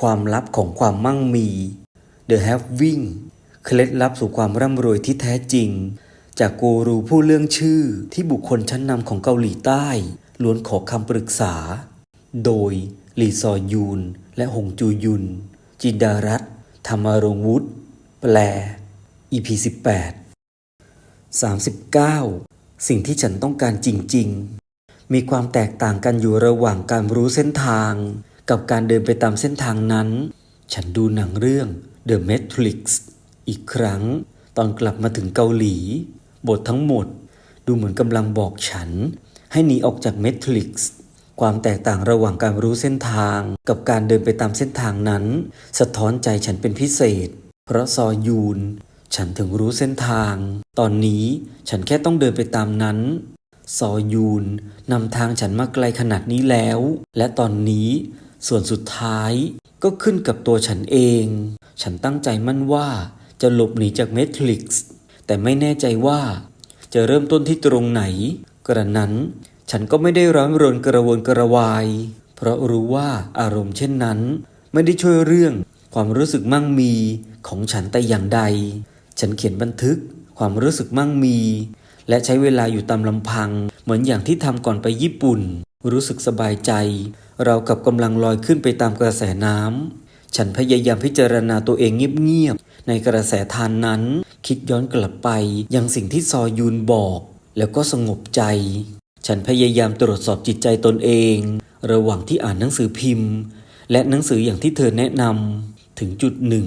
ความลับของความมั่งมี The Having เคล็ดลับสู่ความร่ำรวยที่แท้จริง จากกูรูผู้เรื่องชื่อที่บุคคลชั้นนำของเกาหลีใต้ ล้วนขอคำปรึกษา โดยหลีซอยูน และหงจูยุน จินดารัตธรรมรงวุฒิแปล EP 18 39 สิ่งที่ฉันต้องการจริง ๆ มีความแตกต่างกันอยู่ระหว่างการรู้เส้นทาง กับการเดินไปตามเส้นทางนั้น ฉันดูหนังเรื่อง The Matrix อีกครั้ง ตอนกลับมาถึงเกาหลี บททั้งหมด ดูเหมือนกำลังบอกฉัน ให้หนีออกจาก Matrix ความแตกต่างระหว่างการรู้เส้นทาง กับการเดินไปตามเส้นทางนั้น สะท้อนใจฉันเป็นพิเศษ เพราะซอยูน ฉันถึงรู้เส้นทาง ตอนนี้ฉันแค่ต้องเดินไปตามนั้น ซอยูนนำทางฉันมาไกลขนาดนี้แล้ว และตอนนี้ ส่วนสุดท้ายก็ขึ้นกับตัวฉันเอง ฉันตั้งใจมั่นว่าจะหลบหนีจากเมทริกซ์แต่ไม่แน่ใจว่าจะเริ่มต้นที่ตรงไหน กระนั้น ฉันก็ไม่ได้ร้อนรนกระวนกระวาย เพราะรู้ว่าอารมณ์เช่นนั้น ไม่ได้ช่วยเรื่องความรู้สึกมั่งมีของฉันแต่อย่างใด ฉันเขียนบันทึกความรู้สึกมั่งมี และใช้เวลาอยู่ตามลำพังเหมือนอย่างที่ทำก่อนไปญี่ปุ่น รู้สึกสบายใจ เรากับกำลังลอยขึ้นไปตามกระแสน้ำ ฉันพยายามพิจารณาตัวเองเงียบๆ ในกระแสทานนั้น คิดย้อนกลับไปยังสิ่งที่ซอยูนบอก แล้วก็สงบใจ ฉันพยายามตรวจสอบจิตใจตนเอง ระหว่างที่อ่านหนังสือพิมพ์ และหนังสืออย่างที่เธอแนะนำถึงจุดหนึ่ง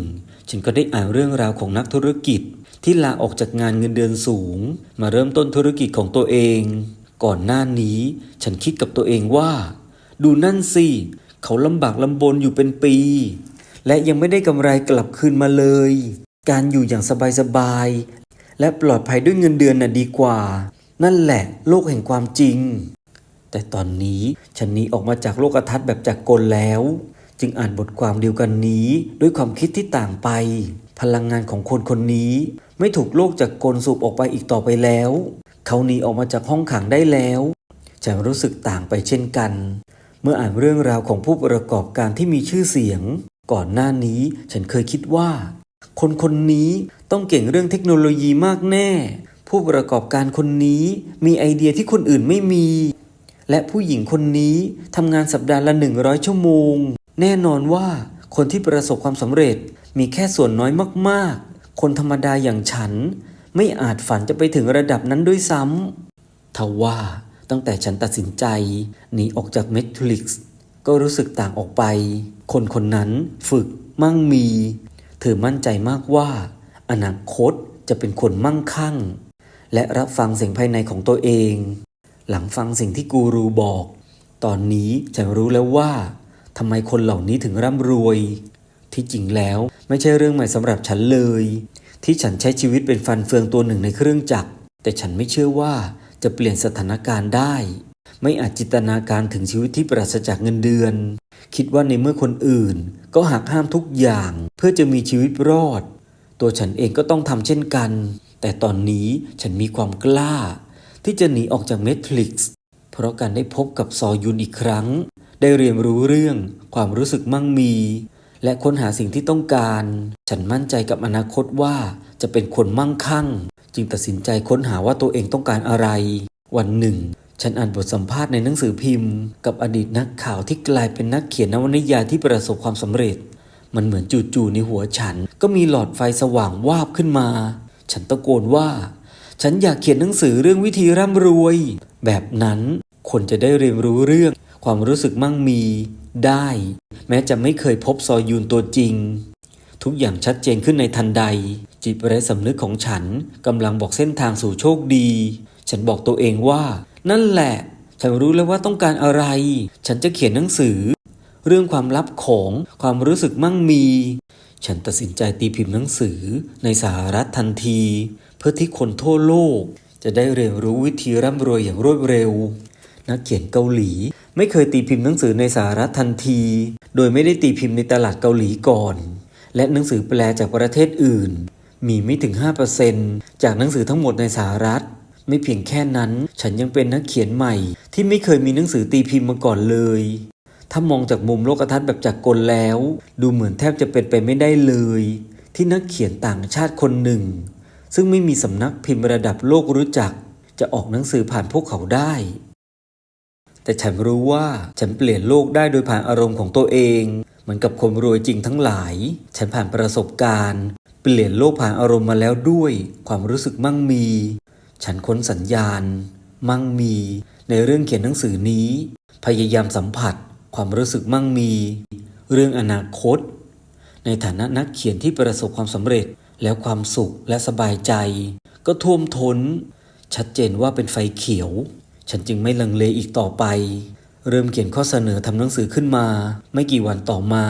ฉันก็ได้อ่านเรื่องราวของนักธุรกิจที่ลาออกจากงานเงินเดือนสูง มาเริ่มต้นธุรกิจของตัวเอง ก่อนหน้านี้ ฉันคิดกับตัวเองว่า ดูนั่นสิ เขาลำบากลำบนอยู่เป็นปี และยังไม่ได้กำไรกลับคืนมาเลย การอยู่อย่างสบายๆ และปลอดภัยด้วยเงินเดือนน่ะดีกว่า นั่นแหละโลกแห่งความจริง แต่ตอนนี้ฉันหนีออกมาจากโลกทัศน์แบบจากกลแล้ว จึงอ่านบทความเดียวกันนี้ด้วยความคิดที่ต่างไป พลังงานของคนคนนี้ ไม่ถูกโลกจากกลสูบออกไปอีกต่อไปแล้ว เขาหนีออกมาจากห้องขังได้แล้ว ฉันรู้สึกต่างไปเช่นกัน เมื่ออ่านเรื่องราวของผู้ประกอบการที่มีชื่อเสียง ก่อนหน้านี้ฉันเคยคิดว่า คนคนนี้ต้องเก่งเรื่องเทคโนโลยีมากแน่ ผู้ประกอบการคนนี้มีไอเดียที่คนอื่นไม่มี และผู้หญิงคนนี้ทำงานสัปดาห์ละ 100 ชั่วโมง แน่นอนว่าคนที่ประสบความสำเร็จมีแค่ส่วนน้อยมากๆ คนธรรมดาอย่างฉัน ไม่อาจฝันจะไปถึงระดับนั้นด้วยซ้ำทว่าตั้งแต่ฉันตัดสินใจหนีออกจากเมทริกซ์ก็รู้สึกต่างออกไป คนคนนั้นฝึกมั่งมี เธอมั่นใจมากว่า อนาคตจะเป็นคนมั่งคั่ง และรับฟังเสียงภายในของตัวเอง หลังฟังสิ่งที่กูรูบอก ตอนนี้ฉันรู้แล้วว่าทำไมคนเหล่านี้ถึงร่ำรวย ที่จริงแล้วไม่ใช่เรื่องใหม่สำหรับฉันเลย ที่ฉันใช้ชีวิตเป็นฟันเฟืองตัวหนึ่งในเครื่องจักร แต่ฉันไม่เชื่อว่าจะเปลี่ยนสถานการณ์ได้ ไม่อาจจินตนาการถึงชีวิตที่ปราศจากเงินเดือน คิดว่าในเมื่อคนอื่น ก็หักห้ามทุกอย่าง เพื่อจะมีชีวิตรอด ตัวฉันเองก็ต้องทำเช่นกัน แต่ตอนนี้ฉันมีความกล้า ที่จะหนีออกจากเมทริกซ์เพราะการได้พบกับซอยุนอีกครั้ง ได้เรียนรู้เรื่องความรู้สึกมั่งมี และค้นหาสิ่งที่ต้องการ ฉันมั่นใจกับอนาคตว่าจะเป็นคนมั่งคั่ง จึงตัดสินใจค้นหาว่าตัวเองต้องการอะไร วันหนึ่ง ฉันอ่านบทสัมภาษณ์ในหนังสือพิมพ์ กับอดีตนักข่าวที่กลายเป็นนักเขียนนวนิยายที่ประสบความสำเร็จ มันเหมือนจู่ๆในหัวฉันก็มีหลอดไฟสว่างวาบขึ้นมา ฉันตะโกนว่า ฉันอยากเขียนหนังสือเรื่องวิธีร่ำรวย แบบนั้นคนจะได้เรียนรู้เรื่อง ความรู้สึกมั่งมีได้ แม้จะไม่เคยพบซอยยูนตัวจริง ทุกอย่างชัดเจนขึ้นในทันใด จิตไร้สำนึกของฉันกำลังบอกเส้นทางสู่โชคดี ฉันบอกตัวเองว่า นั่นแหละ ฉันรู้แล้วว่าต้องการอะไร ฉันจะเขียนหนังสือ เรื่องความลับของความรู้สึกมั่งมี ฉันตัดสินใจตีพิมพ์หนังสือในสหรัฐทันที เพื่อที่คนทั่วโลกจะได้เรียนรู้วิธีร่ำรวยอย่างรวดเร็ว นักเขียนเกาหลี ไม่เคยตีพิมพ์หนังสือในสหรัฐทันที โดยไม่ได้ตีพิมพ์ในตลาดเกาหลีก่อน และหนังสือแปลจากประเทศอื่น มีไม่ถึง 5%จากหนังสือทั้งหมดในสหรัฐ ไม่เพียงแค่นั้น ฉันยังเป็นนักเขียนใหม่ ที่ไม่เคยมีหนังสือตีพิมพ์มาก่อนเลย ถ้ามองจากมุมโลกทัศน์แบบจากกลแล้ว ดูเหมือนแทบจะเป็นไปไม่ได้เลย ที่นักเขียนต่างชาติคนหนึ่ง ซึ่งไม่มีสำนักพิมพ์ระดับโลกรู้จัก จะออกหนังสือผ่านพวกเขาได้ แต่ฉันรู้ว่าฉันเปลี่ยนโลกได้โดยผ่านอารมณ์ของตัวเอง เหมือนกับคนรวยจริงทั้งหลาย ฉันผ่านประสบการณ์ เปลี่ยนโลกผ่านอารมณ์มาแล้วด้วย ความรู้สึกมั่งมี ฉันค้นสัญญาณ มั่งมี ในเรื่องเขียนหนังสือนี้ พยายามสัมผัส ความรู้สึกมั่งมี เรื่องอนาคต ในฐานะนักเขียนที่ประสบความสำเร็จแล้วความสุขและสบายใจ ก็ท่วมท้น ชัดเจนว่าเป็นไฟเขียว ฉันจึงไม่ลังเลอีกต่อไป เริ่มเขียนข้อเสนอทำหนังสือขึ้นมา ไม่กี่วันต่อมา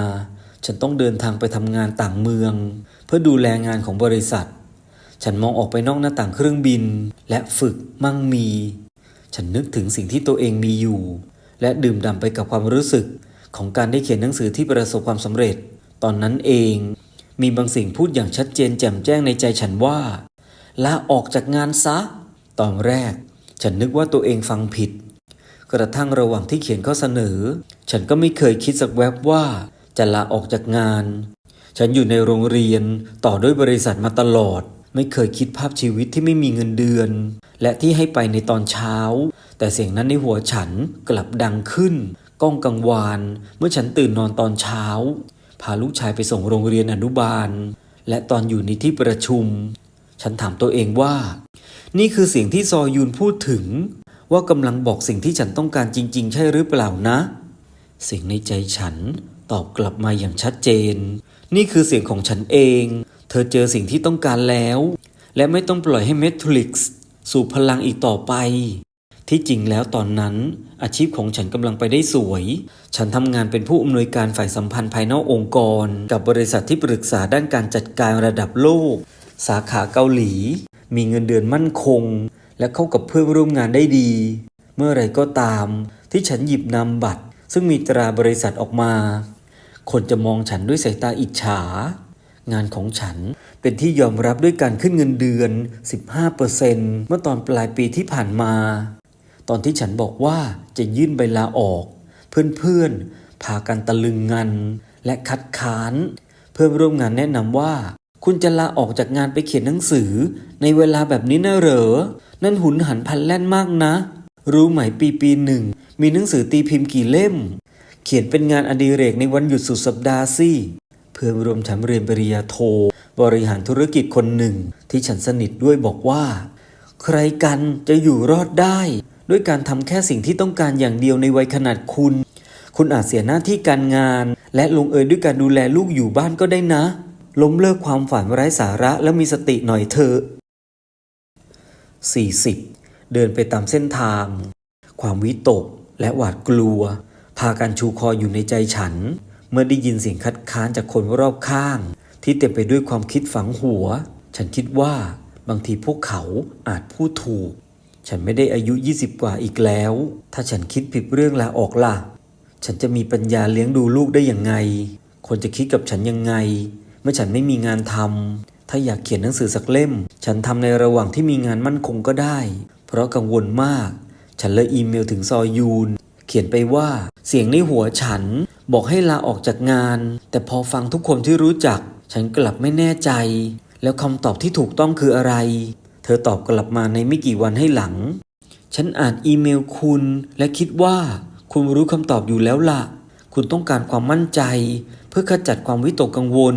ฉันต้องเดินทางไปทำงานต่างเมือง เพื่อดูแลงานของบริษัท ฉันมองออกไปนอกหน้าต่างเครื่องบิน และฝึกมั่งมี ฉันนึกถึงสิ่งที่ตัวเองมีอยู่ และดื่มด่ำไปกับความรู้สึกของการได้เขียนหนังสือที่ประสบความสำเร็จ ตอนนั้นเอง มีบางสิ่งพูดอย่างชัดเจนแจ่มแจ้งในใจฉันว่าลาออกจากงานซะ ตอนแรก ฉันนึกว่าตัวเองฟังผิด กระทั่งระหว่างที่เขียนข้อเสนอ ฉันก็ไม่เคยคิดสักแวบว่าจะลาออกจากงาน ฉันอยู่ในโรงเรียนต่อด้วยบริษัทมาตลอด ไม่เคยคิดภาพชีวิตที่ไม่มีเงินเดือน และที่ให้ไปในตอนเช้า แต่เสียงนั้นในหัวฉันกลับดังขึ้น ก้องกังวาน เมื่อฉันตื่นนอนตอนเช้า พาลูกชายไปส่งโรงเรียนอนุบาล และตอนอยู่ในที่ประชุม ฉันถามตัวเองว่า นี่คือเสียงที่ซอยูนพูดถึง ว่ากำลังบอกสิ่งที่ฉันต้องการจริง ๆ ใช่หรือเปล่านะ เสียงในใจฉันตอบกลับมาอย่างชัดเจน นี่คือเสียงของฉันเอง เธอเจอสิ่งที่ต้องการแล้ว และไม่ต้องปล่อยให้เมทริกซ์สู่พลังอีกต่อไป ที่จริงแล้วตอนนั้น อาชีพของฉันกำลังไปได้สวย ฉันทำงานเป็นผู้อำนวยการฝ่ายสัมพันธ์ภายนอกองค์กร กับบริษัทที่ปรึกษาด้านการจัดการระดับโลก สาขาเกาหลี มีเงินเดือนมั่นคง และเข้ากับเพื่อนร่วมงานได้ดี เมื่อไรก็ตาม ที่ฉันหยิบนำบัตร ซึ่งมีตราบริษัทออกมา คนจะมองฉันด้วยสายตาอิจฉา งานของฉันเป็นที่ยอมรับด้วยการขึ้นเงินเดือน 15%เมื่อตอนปลายปีที่ผ่านมา ตอนที่ฉันบอกว่าจะยื่นใบลาออก เพื่อนๆพากันตะลึงงันและคัดค้าน เพื่อนร่วมงานแนะนำว่า คุณจะลาออกจากงานไปเขียนหนังสือ ในเวลาแบบนี้นะเหรอ นั่นหุนหันพันแล่นมากนะ รู้ไหมปีปีหนึ่ง มีหนังสือตีพิมพ์กี่เล่ม เขียนเป็นงานอดิเรกในวันหยุดสุดสัปดาห์สิเพื่อนรวมฉันเรียนปริญญาโท บริหารธุรกิจคนหนึ่ง ที่ฉันสนิทด้วยบอกว่า ใครกันจะอยู่รอดได้ ด้วยการทำแค่สิ่งที่ต้องการอย่างเดียวในวัยขนาดคุณ คุณอาจเสียหน้าที่การงาน และลงเอยด้วยการดูแลลูกอยู่บ้านก็ได้นะ ล้มเลิกความฝันไร้สาระแล้วมีสติหน่อยเถอะ 40 เดินไปตามเส้นทาง ความวิตกและหวาดกลัว พากันชูคออยู่ในใจฉัน เมื่อได้ยินเสียงคัดค้านจากคนรอบข้าง ที่เต็มไปด้วยความคิดฝังหัว ฉันคิดว่าบางทีพวกเขาอาจพูดถูก ฉันไม่ได้อายุ 20 กว่าอีกแล้ว ถ้าฉันคิดผิดเรื่องลาออกล่ะ ฉันจะมีปัญญาเลี้ยงดูลูกได้อย่างไง คนจะคิดกับฉันยังไง เมื่อฉันไม่มีงานทำถ้าอยากเขียนหนังสือสักเล่ม ฉันทำในระหว่างที่มีงานมั่นคงก็ได้ เพราะกังวลมาก ฉันเลยอีเมลถึงซอยูน เขียนไปว่าเสียงในหัวฉันบอกให้ลาออกจากงาน แต่พอฟังทุกคนที่รู้จัก ฉันกลับไม่แน่ใจ แล้วคำตอบที่ถูกต้องคืออะไร เธอตอบกลับมาในไม่กี่วันให้หลัง ฉันอ่านอีเมลคุณและคิดว่า คุณรู้คำตอบอยู่แล้วล่ะ คุณต้องการความมั่นใจ เพื่อขจัดความวิตกกังวล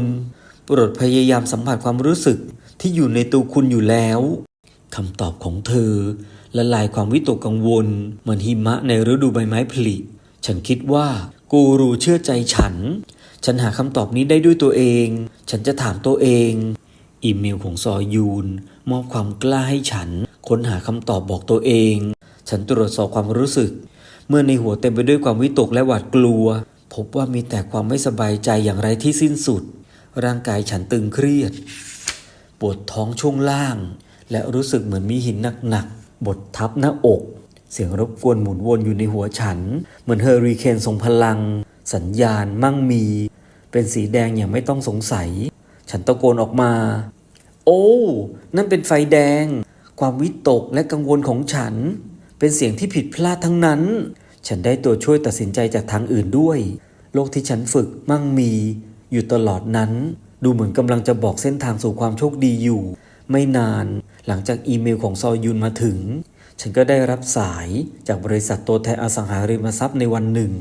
โปรดพยายามสัมผัสความรู้สึกที่อยู่ในตัวคุณอยู่แล้วคำตอบของเธอ ละลายความวิตกกังวลเหมือนหิมะในฤดูใบไม้ผลิฉันคิดว่ากูรูเชื่อใจฉัน ฉันหาคำตอบนี้ได้ด้วยตัวเอง ฉันจะถามตัวเอง อีเมลของซอยูน มอบความกล้าให้ฉัน ค้นหาคำตอบบอกตัวเอง ฉันตรวจสอบความรู้สึก เมื่อในหัวเต็มไปด้วยความวิตกและหวาดกลัว พบว่ามีแต่ความไม่สบายใจอย่างไรที่สิ้นสุด ร่างกายฉันตึงเครียด ปวดท้องช่วงล่าง และรู้สึกเหมือนมีหินหนักๆบดทับหน้าอก เสียงรบกวนหมุนวนอยู่ในหัวฉัน เหมือนเฮอริเคนทรงพลัง สัญญาณมั่งมี เป็นสีแดงอย่างไม่ต้องสงสัย ฉันตะโกนออกมา โอ้ นั่นเป็นไฟแดง ความวิตกและกังวลของฉัน เป็นเสียงที่ผิดพลาดทั้งนั้น ฉันได้ตัวช่วยตัดสินใจจากทางอื่นด้วย โลกที่ฉันฝึกมั่งมี อยู่ตลอดนั้น ดูเหมือนกำลังจะบอกเส้นทางสู่ความโชคดีอยู่ ไม่นานหลังจากอีเมลของซอยุนมาถึง ฉันก็ได้รับสายจากบริษัทตัวแทนอสังหาริมทรัพย์ในวันหนึ่ง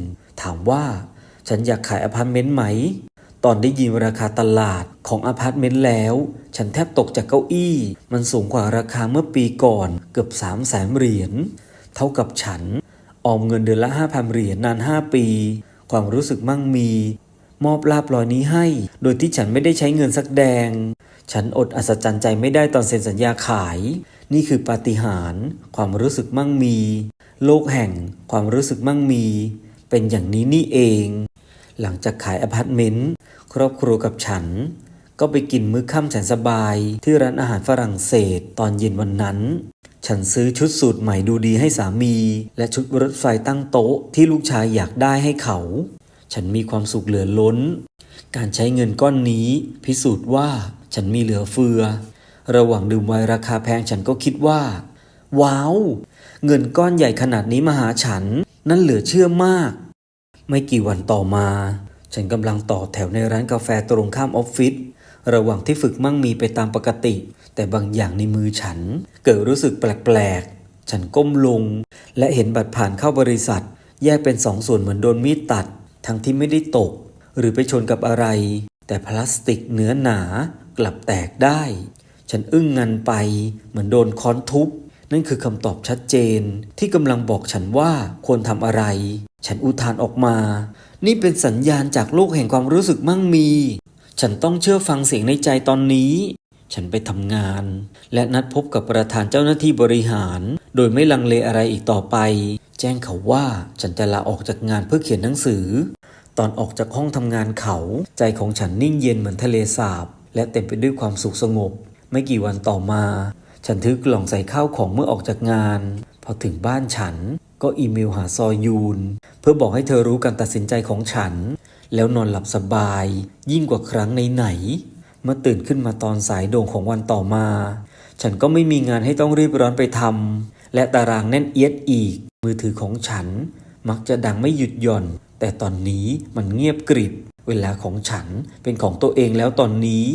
ถามว่า ฉันอยากขายอพาร์ตเมนต์ไหม ตอนได้ยินราคาตลาดของอพาร์ตเมนต์แล้ว ฉันแทบตกจากเก้าอี้ มันสูงกว่าราคาเมื่อปีก่อนเกือบ3 0 0แสนเหรียญเท่ากับฉัน ออมเงินเดือนละ 5,000 เหรียญนาน 5 ปี ความรู้สึกมั่งมี มอบลาบลอยนี้ให้ โดยที่ฉันไม่ได้ใช้เงินสักแดง ฉันอดอัศจรรย์ใจไม่ได้ตอนเซ็นสัญญาขาย นี่คือปาฏิหาริย์ความรู้สึกมั่งมี โลกแห่ง ความรู้สึกมั่งมี เป็นอย่างนี้นี่เอง หลังจากขายอพาร์ตเมนต์ครอบครัวกับฉัน ก็ไปกินมื้อค่ำแสนสบายที่ร้านอาหารฝรั่งเศสตอนเย็นวันนั้น ฉันซื้อชุดสูทใหม่ดูดีให้สามี และชุดรถไฟตั้งโต๊ะที่ลูกชายอยากได้ให้เขา ฉันมีความสุขเหลือล้น การใช้เงินก้อนนี้ พิสูจน์ว่าฉันมีเหลือเฟือ ระหว่างดื่มไวน์ราคาแพงฉันก็คิดว่า ว้าว เงินก้อนใหญ่ขนาดนี้มาหาฉัน นั่นเหลือเชื่อมาก ไม่กี่วันต่อมา ฉันกำลังต่อแถวในร้านกาแฟตรงข้ามออฟฟิศ ระหว่างที่ฝึกมั่งมีไปตามปกติ แต่บางอย่างในมือฉัน เกิดรู้สึกแปลกๆ ฉันก้มลง และเห็นบัตรผ่านเข้าบริษัท แยกเป็นสองส่วนเหมือนโดนมีดตัด ทั้งที่ไม่ได้ตก หรือไปชนกับอะไร แต่พลาสติกเนื้อหนากลับแตกได้ ฉันอึ้งงันไป เหมือนโดนค้อนทุบนั่นคือคำตอบชัดเจนที่กำลังบอกฉันว่าควรทำอะไร ฉันอุทานออกมา นี่เป็นสัญญาณจากโลกแห่งความรู้สึกมั่งมี ฉันต้องเชื่อฟังเสียงในใจตอนนี้ ฉันไปทำงาน และนัดพบกับประธานเจ้าหน้าที่บริหาร โดยไม่ลังเลอะไรอีกต่อไป แจ้งเขาว่าฉันจะลาออกจากงานเพื่อเขียนหนังสือ ตอนออกจากห้องทำงานเขา ใจของฉันนิ่งเย็นเหมือนทะเลสาบ และเต็มไปด้วยความสุขสงบ ไม่กี่วันต่อมา ฉันถือกล่องใส่ข้าวของเมื่อออกจากงาน พอถึงบ้านฉันก็อีเมลหาซอยูน เพื่อบอกให้เธอรู้การตัดสินใจของฉัน แล้วนอนหลับสบาย ยิ่งกว่าครั้งไหนๆเมื่อตื่นขึ้นมาตอนสายโด่งของวันต่อมา ฉันก็ไม่มีงานให้ต้องรีบร้อนไปทำและตารางแน่นเอียดอีก มือถือของฉันมักจะดังไม่หยุดหย่อน แต่ตอนนี้มันเงียบกริบ เวลาของฉันเป็นของตัวเองแล้วตอนนี้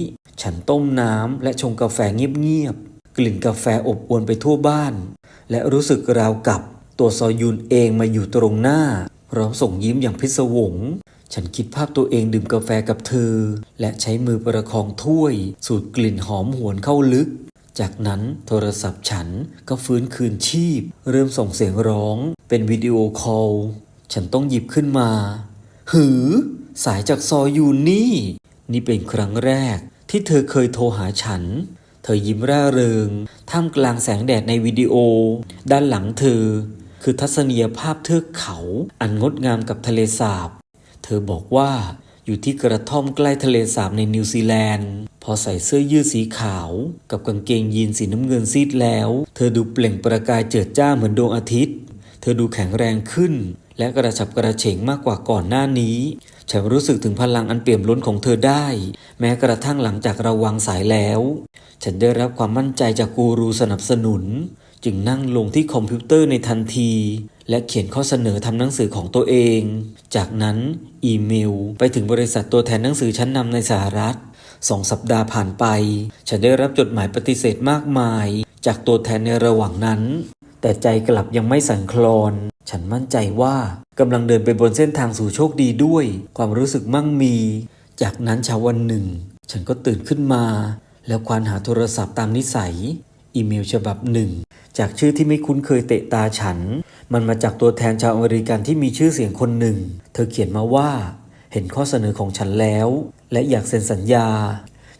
ฉันต้มน้ำและชงกาแฟเงียบๆกลิ่นกาแฟอบอวนไปทั่วบ้าน และรู้สึกราวกับตัวซอยุนเองมาอยู่ตรงหน้าพร้อมส่งยิ้มอย่างพิศวง ฉันคิดภาพตัวเองดื่มกาแฟกับเธอ และใช้มือประคองถ้วย สูดกลิ่นหอมหวนเข้าลึก จากนั้นโทรศัพท์ฉันก็ฟื้นคืนชีพ เริ่มส่งเสียงร้อง เป็นวิดีโอคอล ฉันต้องหยิบขึ้นมา หือ สายจากซอยูนนี่ นี่เป็นครั้งแรก ที่เธอเคยโทรหาฉัน เธอยิ้มร่าเริง ท่ามกลางแสงแดดในวิดีโอ ด้านหลังเธอ คือทัศนียภาพเทือกเขา อันงดงามกับทะเลสาบ เธอบอกว่าอยู่ที่กระท่อมใกล้ทะเลสาบในนิวซีแลนด์ พอใส่เสื้อยืดสีขาว กับกางเกงยีนสีน้ำเงินซีดแล้ว เธอดูเปล่งประกายเจิดจ้าเหมือนดวงอาทิตย์ เธอดูแข็งแรงขึ้น และกระฉับกระเฉงมากกว่าก่อนหน้านี้ ฉันรู้สึกถึงพลังอันเปี่ยมล้นของเธอได้ แม้กระทั่งหลังจากเราวางสายแล้ว ฉันได้รับความมั่นใจจากกูรูสนับสนุน จึงนั่งลงที่คอมพิวเตอร์ในทันที และเขียนข้อเสนอทำหนังสือของตัวเอง จากนั้นอีเมลไปถึงบริษัทตัวแทนหนังสือชั้นนำในสหรัฐสองสัปดาห์ผ่านไป ฉันได้รับจดหมายปฏิเสธมากมาย จากตัวแทนในระหว่างนั้น แต่ใจกลับยังไม่สั่นคลอน ฉันมั่นใจว่ากำลังเดินไปบนเส้นทางสู่โชคดีด้วย ความรู้สึกมั่งมี จากนั้นเช้าวันหนึ่ง ฉันก็ตื่นขึ้นมา แล้วควานหาโทรศัพท์ตามนิสัย อีเมลฉบับหนึ่ง จากชื่อที่ไม่คุ้นเคยเตะตาฉัน มันมาจากตัวแทนชาวอเมริกันที่มีชื่อเสียงคนหนึ่ง เธอเขียนมาว่า เห็นข้อเสนอของฉันแล้ว และอยากเซ็นสัญญา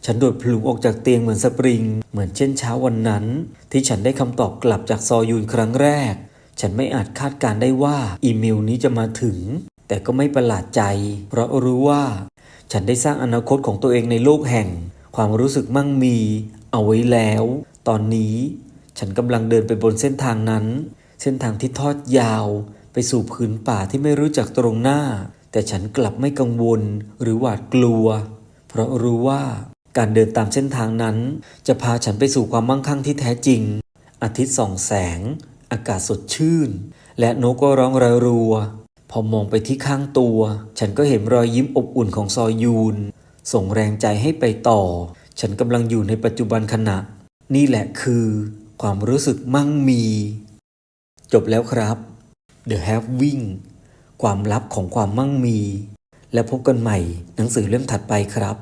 ฉันโดดพลุงออกจากเตียงเหมือนสปริง เหมือนเช่นเช้าวันนั้น ที่ฉันได้คำตอบกลับจากซอยูนครั้งแรก ฉันไม่อาจคาดการได้ว่าอีเมลนี้จะมาถึง แต่ก็ไม่ประหลาดใจ เพราะรู้ว่า ฉันได้สร้างอนาคตของตัวเองในโลกแห่ง ความรู้สึกมั่งมี เอาไว้แล้ว ตอนนี้ ฉันกำลังเดินไปบนเส้นทางนั้น เส้นทางที่ทอดยาว ไปสู่ผืนป่าที่ไม่รู้จักตรงหน้า แต่ฉันกลับไม่กังวลหรือหวาดกลัว เพราะรู้ว่าการเดินตามเส้นทางนั้น จะพาฉันไปสู่ความมั่งคั่งที่แท้จริง อาทิตย์ส่องแสง อากาศสดชื่น และนกก็ร้องระรัว พอมองไปที่ข้างตัว ฉันก็เห็นรอยยิ้มอบอุ่นของซอยูน ส่งแรงใจให้ไปต่อ ฉันกำลังอยู่ในปัจจุบันขณะ นี่แหละคือ ความรู้สึกมั่งมี จบแล้วครับ The Having ความลับของความมั่งมี และพบกันใหม่หนังสือเล่มถัดไปครับ